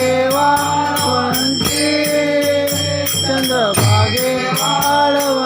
देवा चंद्रभागे आळव